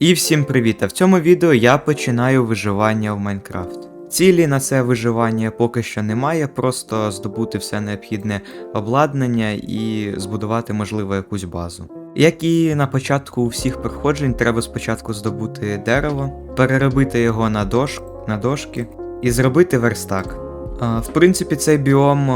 І всім привіт! А в цьому відео я починаю виживання в Майнкрафт. Цілі на це виживання поки що немає, просто здобути все необхідне обладнання і збудувати, можливо, якусь базу. Як і на початку всіх проходжень, треба спочатку здобути дерево, переробити його на, дош... на дошки і зробити верстак. В принципі, цей біом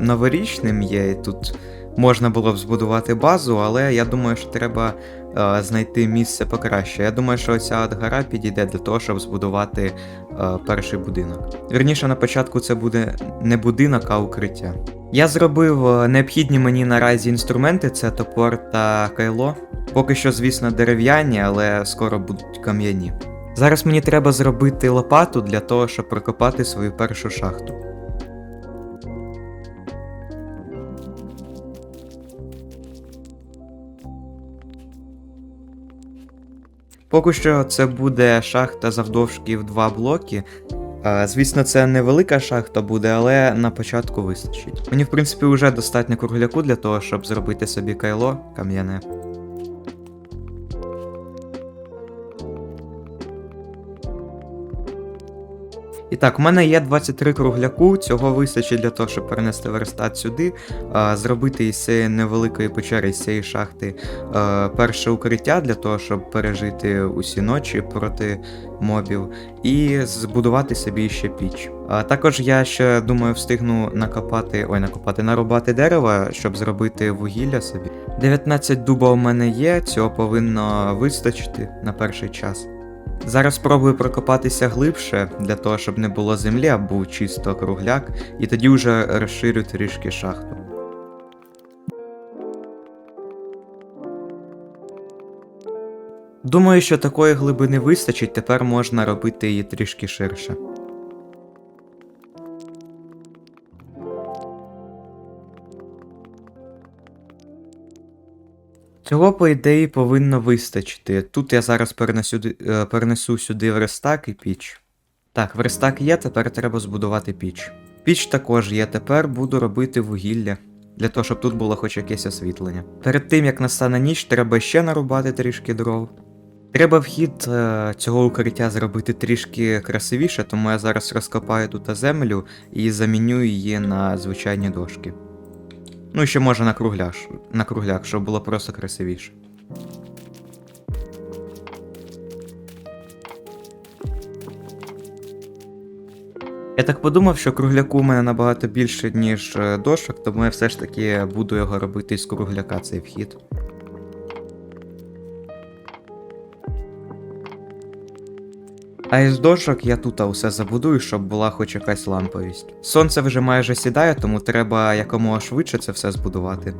новорічним є, тут можна було б збудувати базу, але я думаю, що треба е, знайти місце покраще. Я думаю, що ця гора підійде для того, щоб збудувати е, перший будинок. Вірніше, на початку це буде не будинок, а укриття. Я зробив е, необхідні мені наразі інструменти: це топор та кайло. Поки що, звісно, дерев'яні, але скоро будуть кам'яні. Зараз мені треба зробити лопату для того, щоб прокопати свою першу шахту. Поки що це буде шахта завдовжки в два блоки. Звісно, це невелика шахта буде, але на початку вистачить. Мені, в принципі, вже достатньо кругляку для того, щоб зробити собі кайло кам'яне. І так, у мене є 23 кругляку, цього вистачить для того, щоб перенести верстат сюди, зробити із цієї невеликої печери, з цієї шахти перше укриття для того, щоб пережити усі ночі проти мобів, і збудувати собі ще піч. А також я ще думаю встигну накопати, ой, накопати, нарубати дерева, щоб зробити вугілля собі. 19 дуба у мене є, цього повинно вистачити на перший час. Зараз спробую прокопатися глибше, для того, щоб не було землі, а був чисто кругляк, і тоді вже розширю трішки шахту. Думаю, що такої глибини вистачить, тепер можна робити її трішки ширше. Цього, по ідеї, повинно вистачити. Тут я зараз перенесу, е, перенесу сюди верстак і піч. Так, верстак є, тепер треба збудувати піч. Піч також є, тепер буду робити вугілля. Для того, щоб тут було хоч якесь освітлення. Перед тим як настане ніч, треба ще нарубати трішки дров. Треба вхід е, цього укриття зробити трішки красивіше, тому я зараз розкопаю тут землю і заміню її на звичайні дошки. Ну, ще може на кругляк, на кругляк, щоб було просто красивіше. Я так подумав, що кругляку у мене набагато більше, ніж е, дошок, тому я все ж таки буду його робити з кругляка цей вхід. А із дошок я тут усе забудую, щоб була хоч якась ламповість. Сонце вже майже сідає, тому треба якомога швидше це все збудувати.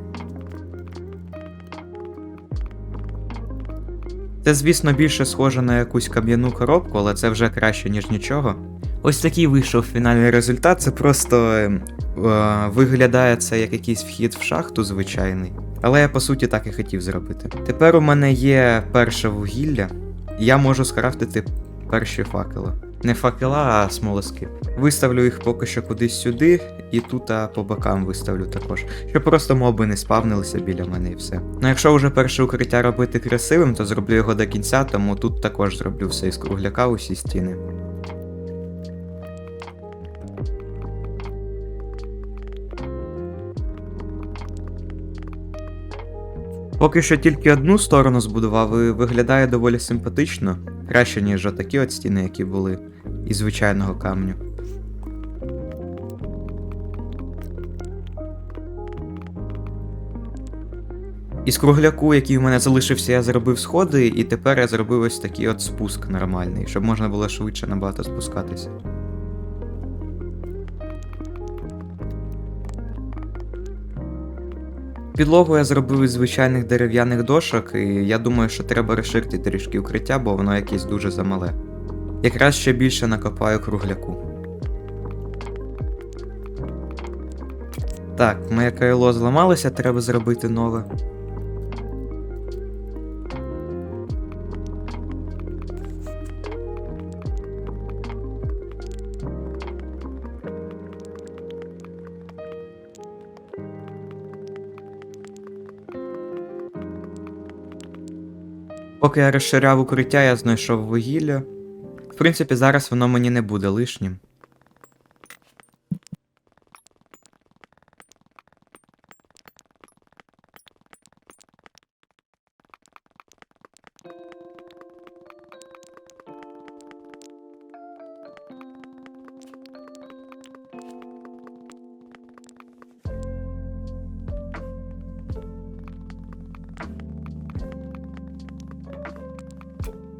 Це, звісно, більше схоже на якусь кам'яну коробку, але це вже краще, ніж нічого. Ось такий вийшов фінальний результат, це просто е, е, виглядає це як якийсь вхід в шахту звичайний. Але я по суті так і хотів зробити. Тепер у мене є перше вугілля, я можу скрафтити перші факели. Не факела, а смолоски. Виставлю їх поки що кудись сюди, і тут а, по бокам виставлю також, щоб просто моби не спавнилися біля мене і все. Ну якщо вже перше укриття робити красивим, то зроблю його до кінця, тому тут також зроблю все із кругляка, усі стіни. Поки що тільки одну сторону збудував і виглядає доволі симпатично, краще, ніж отакі от стіни, які були із звичайного камню. Із кругляку, який у мене залишився, я зробив сходи, і тепер я зробив ось такий от спуск нормальний, щоб можна було швидше набагато спускатися. Підлогу я зробив із звичайних дерев'яних дошок, і я думаю, що треба розширити трішки укриття, бо воно якесь дуже замале. Якраз ще більше накопаю кругляку. Так, моє кайло зламалося, треба зробити нове. Поки я розширяв укриття, я знайшов вугілля. В принципі, зараз воно мені не буде лишнім.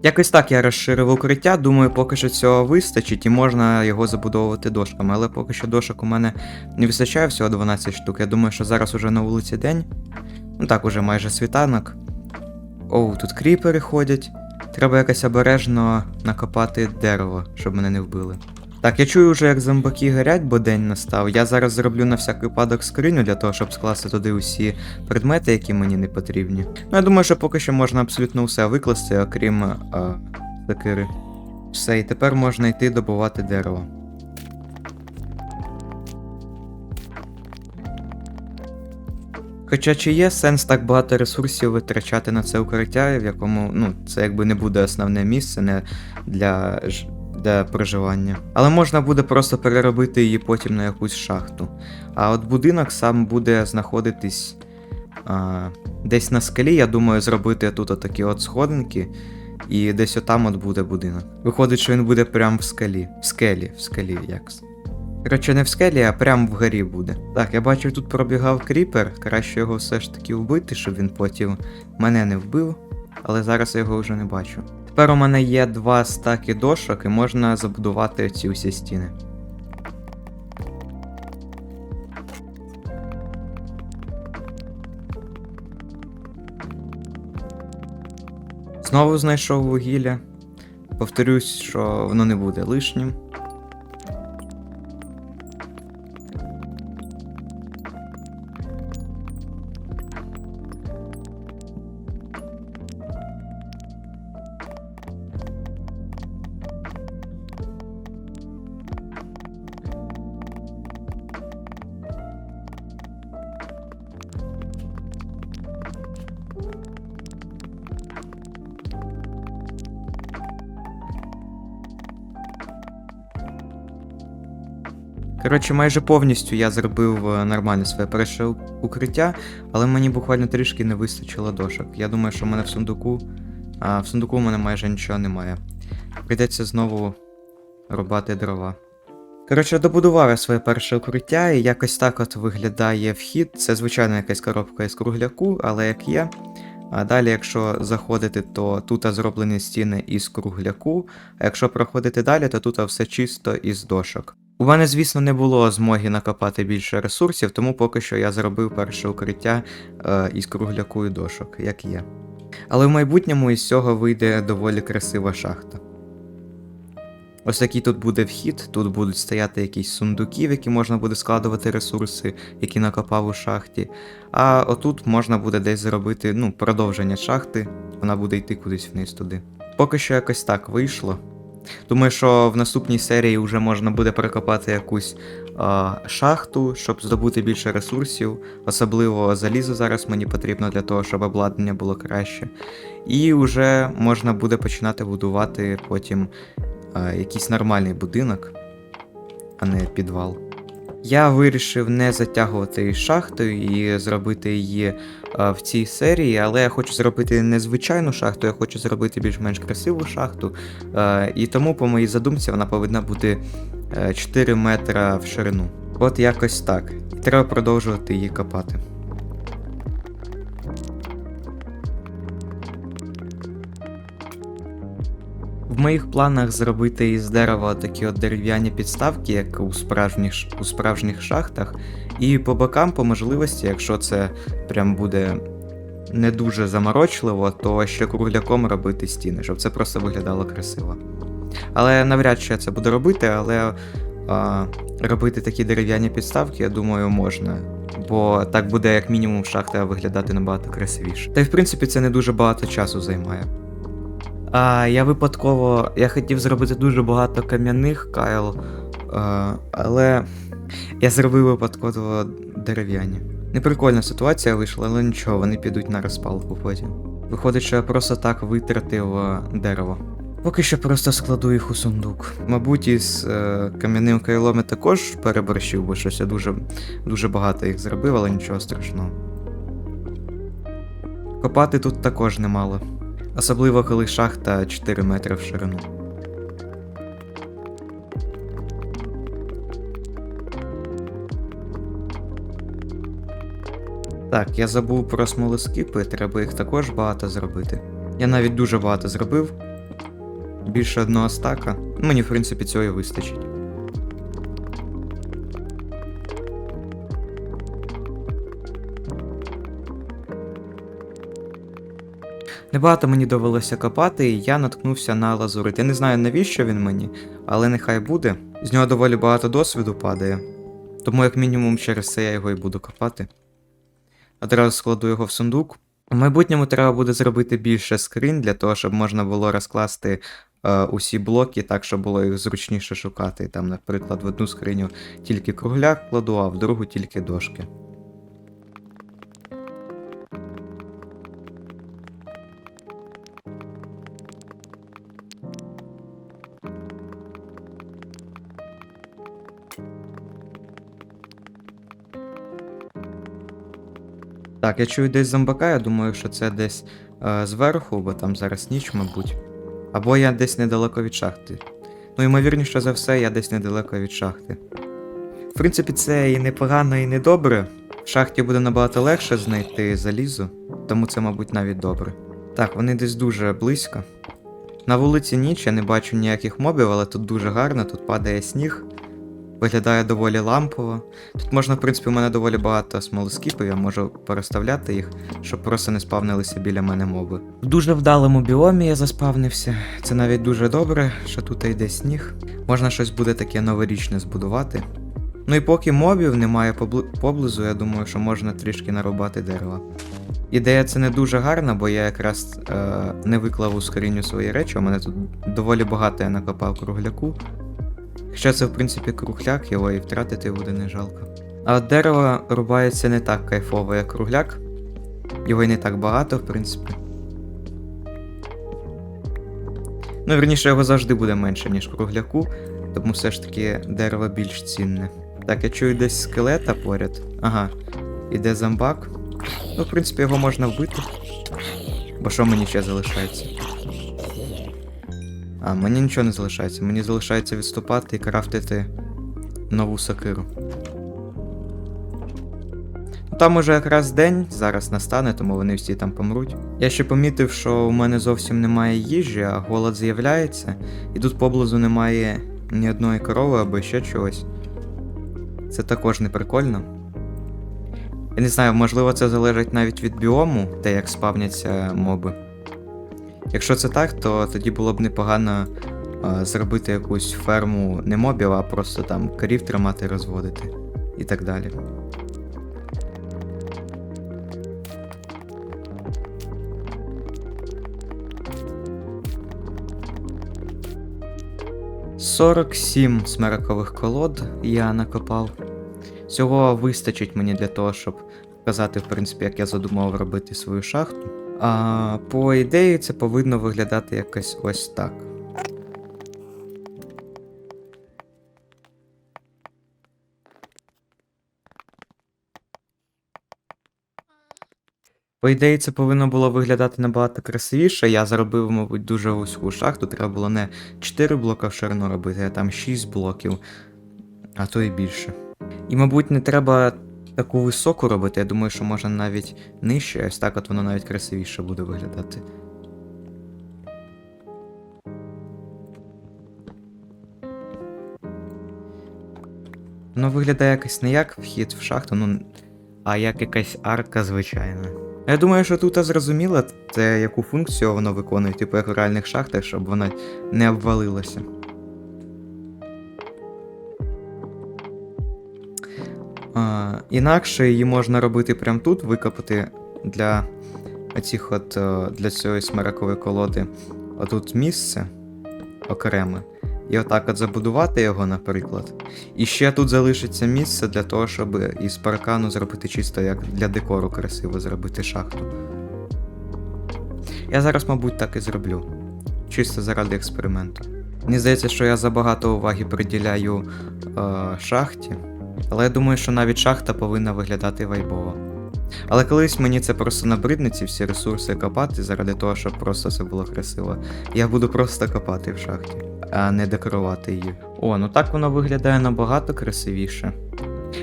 Якось так я розширив укриття, думаю, поки що цього вистачить і можна його забудовувати дошками. Але поки що дошок у мене не вистачає всього 12 штук. Я думаю, що зараз уже на вулиці день. Ну так, уже майже світанок. Оу, тут кріпери ходять. Треба якось обережно накопати дерево, щоб мене не вбили. Так, я чую вже, як зомбаки горять, бо день настав. Я зараз зроблю на всякий випадок скриню для того, щоб скласти туди усі предмети, які мені не потрібні. Ну, я думаю, що поки що можна абсолютно все викласти, окрім а, сокири. Все, і тепер можна йти добувати дерево. Хоча чи є сенс так багато ресурсів витрачати на це укриття, в якому ну, це якби не буде основне місце не для, для проживання. Але можна буде просто переробити її потім на якусь шахту. А от будинок сам буде знаходитись а, десь на скалі, я думаю, зробити тут отакі от сходинки, і десь отам от буде будинок. Виходить, що він буде прямо в скалі. В скелі, в скалі, як. Коротше, не в скелі, а прямо вгорі буде. Так, я бачив, тут пробігав кріпер. Краще його все ж таки вбити, щоб він потім мене не вбив, але зараз я його вже не бачу. Тепер у мене є два стаки дошок і можна забудувати ці усі стіни. Знову знайшов вугілля. Повторюсь, що воно не буде лишнім. Коротше, майже повністю я зробив е, нормальне своє перше укриття, але мені буквально трішки не вистачило дошок. Я думаю, що в мене в сундуку. А в сундуку в мене майже нічого немає. Прийдеться знову рубати дрова. Коротше, добудував я своє перше укриття, і якось так от виглядає вхід. Це звичайно якась коробка із кругляку, але як є. А далі, якщо заходити, то тут зроблені стіни із кругляку, а якщо проходити далі, то тут все чисто із дошок. У мене, звісно, не було змоги накопати більше ресурсів, тому поки що я зробив перше укриття е, із кругляку і дошок, як є. Але в майбутньому із цього вийде доволі красива шахта. Ось такий тут буде вхід, тут будуть стояти якісь сундуки, в які можна буде складувати ресурси, які накопав у шахті. А отут можна буде десь зробити ну, продовження шахти, вона буде йти кудись вниз туди. Поки що якось так вийшло. Думаю, що в наступній серії вже можна буде перекопати якусь а, шахту, щоб здобути більше ресурсів. Особливо залізо зараз мені потрібно для того, щоб обладнання було краще. І вже можна буде починати будувати потім а, якийсь нормальний будинок, а не підвал. Я вирішив не затягувати шахтою і зробити її а, в цій серії, але я хочу зробити не звичайну шахту, я хочу зробити більш-менш красиву шахту. А, і тому, по моїй задумці, вона повинна бути е, 4 метра в ширину. От якось так. І треба продовжувати її копати. Моїх планах зробити із дерева такі от дерев'яні підставки, як у справжніх, у справжніх шахтах, і по бокам, по можливості, якщо це прям буде не дуже заморочливо, то ще кругляком робити стіни, щоб це просто виглядало красиво. Але навряд чи я це буду робити, але а, робити такі дерев'яні підставки, я думаю, можна. Бо так буде як мінімум шахта виглядати набагато красивіше. Та й в принципі це не дуже багато часу займає. А, я випадково. Я хотів зробити дуже багато кам'яних кайл, а, але я зробив випадково дерев'яні. Неприкольна ситуація вийшла, але нічого, вони підуть на розпалку потім. Виходить, що я просто так витратив е, дерево. Поки що просто складу їх у сундук. Мабуть, із е, кам'яним кайлом я також переборщив, бо щось я дуже, дуже багато їх зробив, але нічого страшного. Копати тут також немало. Особливо коли шахта 4 метри в ширину. Так, я забув про смолоскипи, треба їх також багато зробити. Я навіть дуже багато зробив. Більше одного стака. Мені, в принципі, цього і вистачить. Небагато мені довелося копати, і я наткнувся на лазурит. Я не знаю навіщо він мені, але нехай буде. З нього доволі багато досвіду падає. Тому, як мінімум, через це я його і буду копати. Одразу складу його в сундук. У майбутньому треба буде зробити більше скринь для того, щоб можна було розкласти е, усі блоки так, щоб було їх зручніше шукати. Там, наприклад, в одну скриню тільки кругляк кладу, а в другу тільки дошки. Так, я чую десь зомбака, я думаю, що це десь е, зверху, бо там зараз ніч, мабуть. Або я десь недалеко від шахти. Ну, ймовірніше за все, я десь недалеко від шахти. В принципі, це і непогано, і не добре. В шахті буде набагато легше знайти залізо, тому це, мабуть, навіть добре. Так, вони десь дуже близько. На вулиці ніч, я не бачу ніяких мобів, але тут дуже гарно, тут падає сніг. Виглядає доволі лампово. Тут можна, в принципі, у мене доволі багато смолоскіпів, я можу переставляти їх, щоб просто не спавнилися біля мене моби. В дуже вдалому біомі я заспавнився. Це навіть дуже добре, що тут йде сніг. Можна щось буде таке новорічне збудувати. Ну і поки мобів немає поблизу, я думаю, що можна трішки нарубати дерева. Ідея це не дуже гарна, бо я якраз е, не виклав у скриню свої речі. У мене тут доволі багато я накопав кругляку. Хоча це, в принципі, кругляк, його і втратити буде не жалко. А от дерево рубається не так кайфово, як кругляк. Його й не так багато, в принципі. Ну, верніше, його завжди буде менше, ніж кругляку, тому все ж таки дерево більш цінне. Так, я чую десь скелета поряд. Ага, іде зомбак. Ну, в принципі, його можна вбити. Бо що мені ще залишається? А, мені нічого не залишається. Мені залишається відступати і крафтити нову сокиру. Ну, Там уже якраз день зараз настане, тому вони всі там помруть. Я ще помітив, що у мене зовсім немає їжі, а голод з'являється, і тут поблизу немає ні одної корови або ще чогось. Це також не прикольно. Я не знаю, можливо, це залежить навіть від біому, те, як спавняться моби. Якщо це так, то тоді було б непогано е, зробити якусь ферму не мобів, а просто там корів тримати, розводити і так далі. Сорок сім смеракових колод я накопав. Цього вистачить мені для того, щоб показати, в принципі, як я задумав робити свою шахту. А по ідеї це повинно виглядати якось ось так. По ідеї, це повинно було виглядати набагато красивіше. Я зробив, мабуть, дуже вузьку шахту. Треба було не 4 блока в ширину робити, а там 6 блоків, а то і більше. І, мабуть, не треба таку високу робити. Я думаю, що можна навіть нижче, ось так от воно навіть красивіше буде виглядати. Воно виглядає якось не як вхід в шахту, ну, а як якась арка звичайна. Я думаю, що тут зрозуміло, це яку функцію воно виконує, типу як в реальних шахтах, щоб вона не обвалилася. Інакше її можна робити прямо тут, викопати для оцих от, е, для цієї смиракової колоди отут місце окреме. І отак от забудувати його, наприклад. І ще тут залишиться місце для того, щоб із паркану зробити чисто як для декору красиво зробити шахту. Я зараз, мабуть, так і зроблю. Чисто заради експерименту. Мені здається, що я забагато уваги приділяю е, шахті, але я думаю, що навіть шахта повинна виглядати вайбово. Але колись мені це просто набридне ці всі ресурси копати заради того, щоб просто це було красиво. Я буду просто копати в шахті, а не декорувати її. О, ну так воно виглядає набагато красивіше.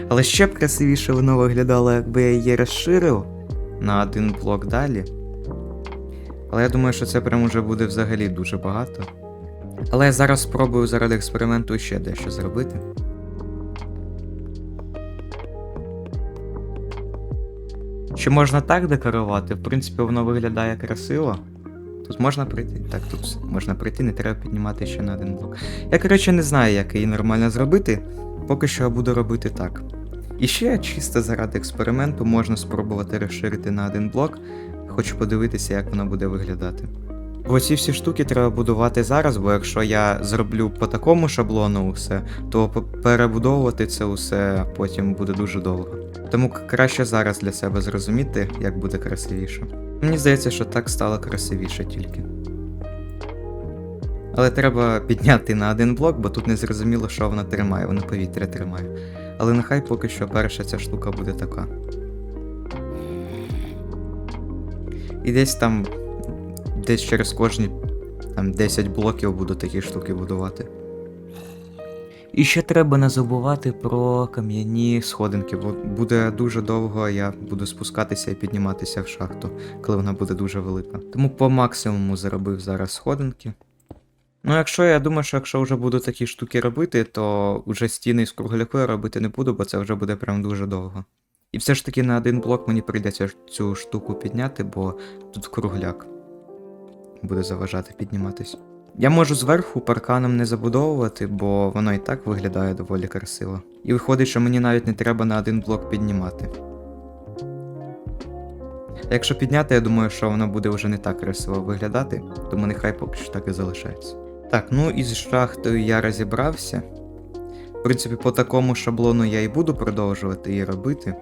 Але ще б красивіше воно виглядало, якби я її розширив на один блок далі. Але я думаю, що це прям уже буде взагалі дуже багато. Але я зараз спробую заради експерименту ще дещо зробити. Чи можна так декорувати? В принципі, воно виглядає красиво. Тут можна прийти. Так, тут можна прийти, не треба піднімати ще на один блок. Я, коротше, не знаю, як її нормально зробити. Поки що я буду робити так. І ще чисто заради експерименту можна спробувати розширити на один блок. Хочу подивитися, як воно буде виглядати. Бо ці всі штуки треба будувати зараз, бо якщо я зроблю по такому шаблону усе, то перебудовувати це усе потім буде дуже довго. Тому краще зараз для себе зрозуміти, як буде красивіше. Мені здається, що так стало красивіше тільки. Але треба підняти на один блок, бо тут не зрозуміло, що воно тримає, воно повітря тримає. Але нехай поки що перша ця штука буде така. І десь там, десь через кожні там 10 блоків буду такі штуки будувати. І ще треба не забувати про кам'яні сходинки, бо буде дуже довго я буду спускатися і підніматися в шахту, коли вона буде дуже велика. Тому по максимуму заробив зараз сходинки. Ну, якщо я думаю, що якщо вже буду такі штуки робити, то вже стіни з кругляку я робити не буду, бо це вже буде прям дуже довго. І все ж таки на один блок мені прийдеться цю штуку підняти, бо тут кругляк буде заважати підніматись. Я можу зверху парканом не забудовувати, бо воно і так виглядає доволі красиво. І виходить, що мені навіть не треба на один блок піднімати. Якщо підняти, я думаю, що воно буде вже не так красиво виглядати, тому нехай поки що так і залишається. Так, ну із шахтою я розібрався. В принципі, по такому шаблону я і буду продовжувати її робити.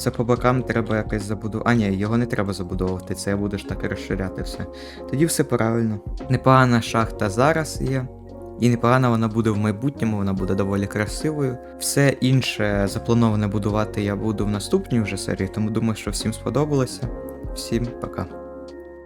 Оце по бокам треба якось забудувати. А ні, його не треба забудовувати, це ж так розширяти все. Тоді все правильно. Непогана шахта зараз є. І непогана вона буде в майбутньому, вона буде доволі красивою. Все інше заплановане будувати я буду в наступній вже серії, тому думаю, що всім сподобалося. Всім пока.